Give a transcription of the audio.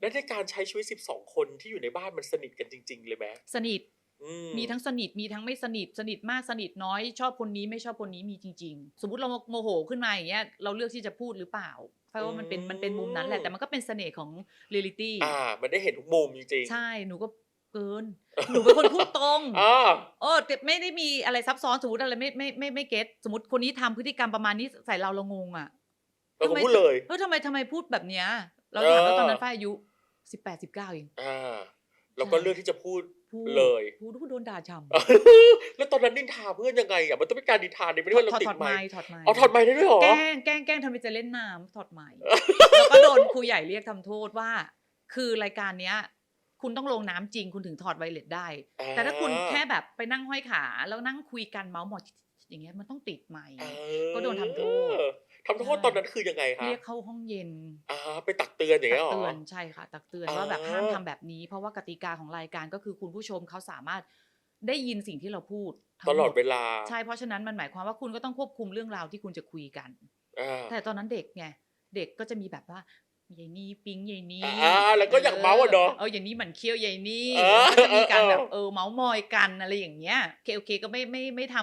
แล้วในการใช้ชีวิต 12 คนที่อยู่ในบ้านมันสนิทกันจริง ๆ เลยไหมสนิทอืมีทั้งสนิทมีทั้งไม่สนิทสนิทมากสนิทน้อย ชอบคนนี้ไม่ชอบคนนี้มีจริง ๆ สมมติเราโมโหขึ้นมาอย่างเงี้ยเราเลือกที่จะพูดหรือเปล่าเพราะว่ามันเป็นมันเป็นมุมนั้นแหละแต่มันก็เป็นเสน่ห์ของเรียลิตี้อ่า มันได้เห็นทุกมุมจริงๆใช่หนูก็เกิน หนูเป็นคนพูดตรงอ่าโอ้แต่ไม่ได้มีอะไรซับซ้อนสมมติอะไรไม่ไม่ไม่ไม่เก็ตสมมติคนนี้ทำพฤติกรรมประมาณนี้ใส่เราเรางงอะเราก็ทำไมพูดเลยเออทำไมทำไมพูดแบบเนี้ยเราถามว่าเออตอนนั้นฝ้ายอายุ สิบแปดสิบเก้าเองอ่าเราก็ใช่เลือกที่จะพูดพูดเลยพูดพูดโดนด่าฉ่แล้วตอนนั้นนินทาเพื่อนยังไงอะมันต้องเป็นการนินทาในไม่ำได้ว่าเราถอดติดถอดไมไม้ค์ถอดไม้เอาถอดไมค์ได้ด้วยเหรอแกล้งแกล้งแกล้งทำเป็นจะเล่นน้ำถอดไม้แล้วก็โดนครูใหญ่เรียกทำโทษว่า คือรายการเนี้ย คุณต้องลงน้ำจริงคุณถึงถอดไวเลสได้ แต่ถ้าคุณแค่แบบไปนั่งห้อยขา แล้วนั่งคุยกันเมาส์หมอยอย่างเงี้ยมันต้องติดไมค์เออก็โดนทำโทษ ทำโทษตอนนั้นคือยังไงคะเรียกเข้าห้องเย็นอ่าไปตักเตือนอย่างตัเงี้ยกเหรอเตือนใช่ค่ะ ตักเตือนอ่าว่าแบบห้ามทำแบบนี้ เพราะว่ากติกาของรายการก็คือคุณผู้ชมเขาสามารถได้ยินสิ่งที่เราพูดทั้งตลอดหมเวลาใช่เพราะฉะนั้นมันหมายความว่าคุณก็ต้องควบคุมเรื่องราวที่คุณจะคุยกันอ่าแต่ตอนนั้นเด็กไงเด็กก็จะมีแบบว่ายายนี่ปิ๊งยายนี่อ่าแล้วก็อยากเมาส์อะเนาะเอออย่างนี้เหมือนเคี้ยวยายนี่เออก็จะมีการเออแบบเออเมาส์มอยกันอะไรอย่างเงี้ยโอเคโอเคก็ไม่ไม่ไม่ทำ